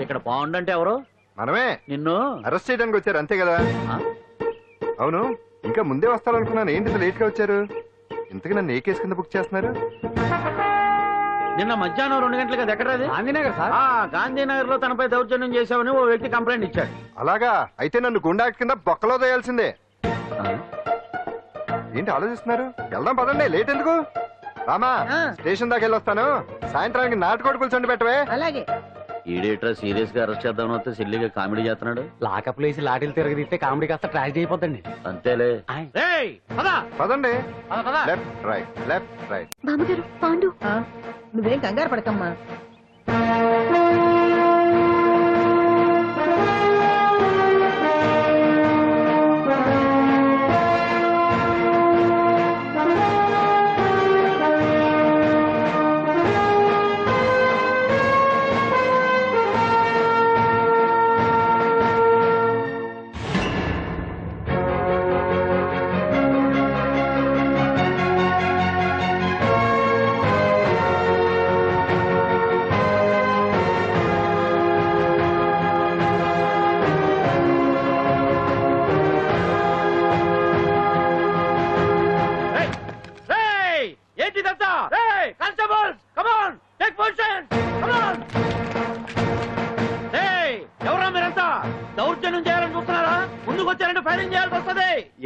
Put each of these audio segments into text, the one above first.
ఇక్కడ అంటే ఎవరు? మనమే? నిన్ను? అరెస్ట్ చేయడానికి వచ్చారు అంతే కదా? ఆ? అవును ఇంకా ముందే వస్తారనుకున్నాను ఏంటి లేట్గా వచ్చారు? ఇంతకు నన్ను ఏ కేసు కింద బుక్ చేస్తున్నారు? నిన్న మధ్యాహ్నం రెండు గంటలకు అది ఎక్కడ అది గాంధీనగర్ సార్. ఆ, గాంధీనగర్లో తనపై దౌర్జన్యం చేశామని ఓ వ్యక్తి కంప్లైంట్ ఇచ్చాడు. అలాగా? అయితే నన్ను గుండా కింద బొక్కలో తోయాల్సిందే. ఆ? ఏంటి ఆలోచిస్తున్నారు? వెళ్దాం పదండి లేట్ ఎందుకు? రామా ఆ. స్టేషన్ దాకా వెళ్ళొస్తాను. సాయంత్రానికి నాటుకోడి పులుసు పెట్టవే. అలాగే. ఈడేట్రా సీరియస్గా అరెస్ట్ చేద్దామని వస్తే సిల్లిగా కామెడీ చేస్తున్నాడు. లాకప్ లేసి లాఠీలు తిరగదిస్తే కామెడీ కాస్త ట్రాజడీ అయిపోద్దండి అంతేలే. ఏయ్, పద. పదండి. పద, పద. Left right left right. బామ్మగారు పాండు. నువ్వేం కంగారు పడకమ్మా.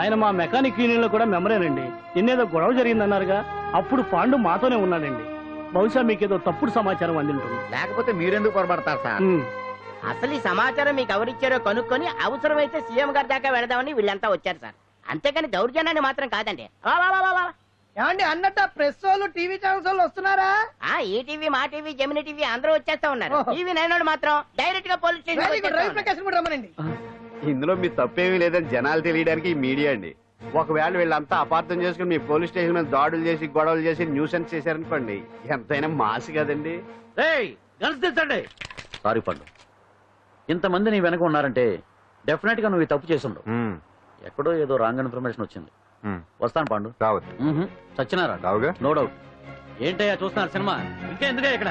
ఆయన మా మెకానిక్ యూనియన్లో కూడా మెంబరేనండి. నిన్నేదో గొడవ జరిగిందన్నారుగా అప్పుడు పాండు మాతోనే ఉన్నాడండి. బహుశా మీకేదో తప్పుడు సమాచారం అందింటుంది. లేకపోతే మీరెందుకు పొరపడతారు సార్. అసలు ఈ సమాచారం మీకు ఎవరిచ్చారో కనుక్కొని అవసరమైతే సీఎం గారి దాకా వెళదామని వీళ్ళంతా వచ్చారు సార్. అంతేకాని దౌర్జన్యాన్ని మాత్రం కాదండి. ఏమండి అన్నట్టు ప్రెస్ వాళ్ళు టీవీ ఛానల్స్ వాళ్ళు వస్తున్నారా? ఆ ఈ టీవీ మా టీవీ జమిని టీవీ అందరూ వచ్చేస్తా ఉన్నారు. టీవీ నైన్ మాత్రం డైరెక్ట్గా పోలీస్ స్టేషన్ ఇందులో మీ తప్పేమీ లేదని జనాలు తెలియడానికి ఈ మీడియా అండి. ఒకవేళ వీళ్ళంతా అపార్థం చేసుకుని మీ పోలీస్ స్టేషన్ మీద దాడులు చేసి గొడవలు చేసి న్యూసెన్స్ చేశారనుకోండి ఎంతైనా మాసి కదండి. ఏయ్ గన్స్ దించండి సారీ పండు. ఇంతమంది నీ వెనక ఉన్నారంటే డెఫినెట్గా నువ్వు ఈ తప్పు చేసుండవు ఎక్కడో ఏదో రాంగ్ ఇన్ఫర్మేషన్ వచ్చింది. వస్తాను పండు. మ్మ్హ్. చచ్చినారా? రావుగా? No doubt. ఏంటయ్యా చూస్తున్నారు సినిమా? ఇంకా ఎందుకే ఇక్కడ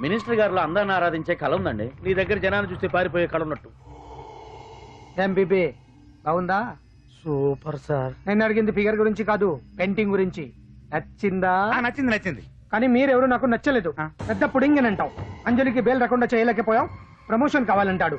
మినిస్టర్ గారిలో అందరిని ఆరాధించే కళ ఉందండి. నీ దగ్గర జనాన్ని చూస్తే పారిపోయే కళ ఉన్నట్టు. ఎంబీబీ బాగుందా? Super sir. నేను అడిగింది ఫిగర్ గురించి కాదు పెయింటింగ్ గురించి. నచ్చిందా? నచ్చింది నచ్చింది. కానీ మీరెవరు నాకు నచ్చలేదు. పెద్ద పుడింగ్ అని అంటావు అంజలికి బెయిల్ రాకుండా చేయలేకపోయావు. ప్రమోషన్ కావాలంటాడు.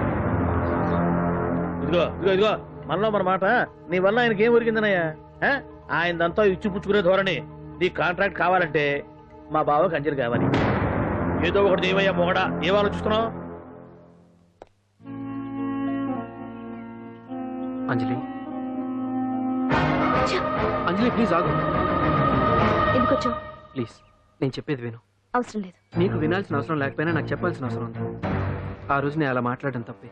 ఇదిగో ఇదిగో ఇదిగో మనలో మన మాట. నీ వల్ల ఆయనకి ఏం ఒరిగిందనయ్యా? ఆ? ఆయనదంతా ఇచ్చి పుచ్చుకునే ధోరణి. నీ కాంట్రాక్ట్ కావాలంటే మా బావకి అంజలి కావాలి. ఏదో ఒకటి ఏమయ్యా మొగడా. ఏం ఆలోచిస్తున్నావు? అంజలి. అంజలి ప్లీజ్ ఆగు. ఎందుకు వచ్చావు? ప్లీజ్ నేను చెప్పేది విను. అవసరం లేదు. నీకు వినాల్సిన అవసరం లేకపోయినా నాకు చెప్పాల్సిన అవసరం ఉంది. ఆ రోజు నేను అలా మాట్లాడడం తప్పే.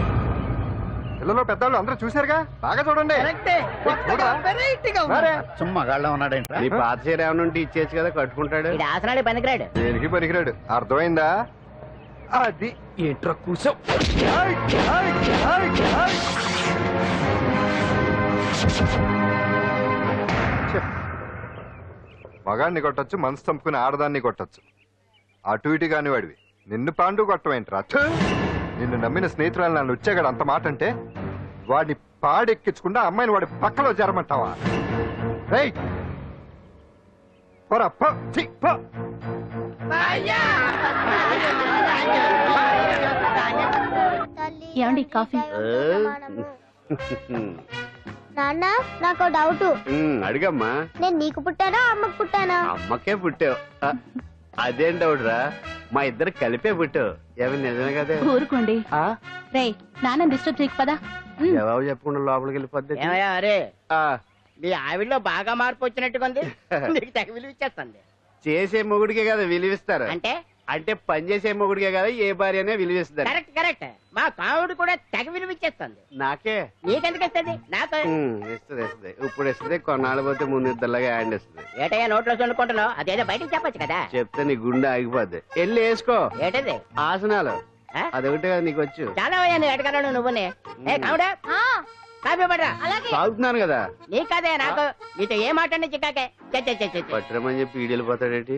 పిల్లలు పెద్దవాళ్ళు అందరూ చూశారుగా? బాగా చూడండి. చూడరా? మరే. సుమ్మా గాళ్ళ ఉన్నాడేంట్రా నీ పాత చీర ఏమైనా ఉంటే ఇచ్చేచ్చు కదా కట్టుకుంటాడు. ఇది ఆసనాడే పనికిరాడు. దేనికి పనికిరాడు? అర్థమైందా? అది ఏంట్రా. ఛే. మగాడిని కొట్టచ్చు మనసు చంపుకుని ఆడదాన్ని కొట్టచ్చు. అటు ఇటు కాని వాడివి నిన్ను పాండు కొట్టమేంట్రా. నిన్ను నమ్మిన స్నేహితురాలు నన్ను వచ్చాగాడు అంత మాట అంటే వాడిని పాడెక్కించకుండా అమ్మాయిని వాడి పక్కలో జరమంటావా రేయ్! పోరా, పో, ఛీ, పో. ఏమండి కాఫీ? నాన్న నాకు డౌట్. అడిగమ్మా. నేను నీకు పుట్టానా అమ్మకు పుట్టానా? అమ్మకే పుట్టావు. అదేం డౌట్ రా మా ఇద్దరు కలిపే పుట్టావు ఏమి నిజమే కదే? ఊరుకోండి. ఆ? రే నాన్న డిస్టర్బ్ చేయకు పదా. జవాబు చెప్పకుండా లోపలికి వెళ్ళిపోద్ది ఏమయ్యా అరే ఆ, మీ ఆవిడలో బాగా మార్పు వచ్చినట్టుగా ఉంది. నీకు తెగ విలువ ఇచ్చేస్తుంది చేసే మొగుడికే కదా విలువిస్తారు. అంటే? అంటే పని చేసే మొగుడికే కదా ఏ భార్య అనే విలువిస్తారు కరెక్ట్ కరెక్ట్. మా కావుడు కూడా తెగ విలువ ఇచ్చేస్తుంది. నాకే? నీకెందుకు ఇస్తుంది? నాకు ఉమ్, ఇస్తుంది ఇస్తుంది. ఇప్పుడు ఇస్తుంది కొన్నాళ్ళు పోతే ముందు ఇద్దరులాగా హ్యాండ్ ఇస్తుంది. ఏటయ్యా నోట్లో చల్లుకుంటున్నావు? అదేదో బయటికి చెప్పొచ్చు కదా. చెప్తే నీ గుండె ఆగిపోద్ది. వెళ్ళి వేసుకో. ఏటది? ఆసనాలు. ఆ? అదొకటి కదా నీకు వచ్చు. చాలా అయ్యా నువ్వు ఎడగలను నువ్వునే. ఏ కావుడా? పడరా? తాగుతున్నాను కదా. నీ కదే నాకు నీతో ఏ మాట చిక్కాకే. చె, చె, చె, చె, చె. పట్టరమని చెప్పి ఈడు వెళ్ళిపోతాడేటి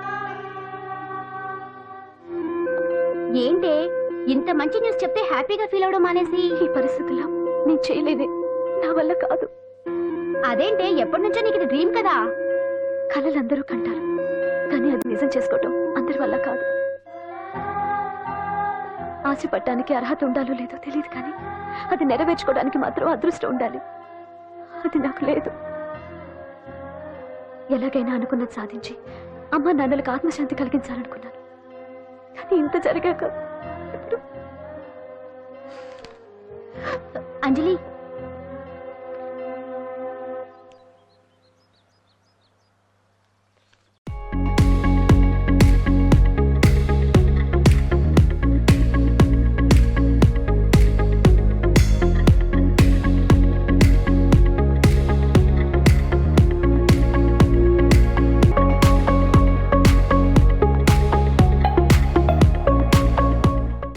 ఏంటే? ఇంత మంచి న్యూస్ చెప్తే హ్యాపీగా ఫీల్ అవడం మానేసి? ఈ పరిస్థితుల్లో నేను చేయలేదే. నా వల్ల కాదు. అదేంటే ఎప్పటి నుంచో నీకు ఇది డ్రీమ్ కదా? కళలు అందరూ కంటారు. కానీ అది నిజం చేసుకోవటం అందరి వల్ల కాదు. ఆశపడటానికి అర్హత ఉండాలో లేదో తెలియదు కానీ అది నెరవేర్చుకోవడానికి మాత్రం అదృష్టం ఉండాలి. అది నాకు లేదు. ఎలాగైనా అనుకున్నది సాధించి అమ్మ నాన్నలకు ఆత్మశాంతి కలిగించాలనుకున్నాను. కానీ ఇంత జరిగాక అంజలి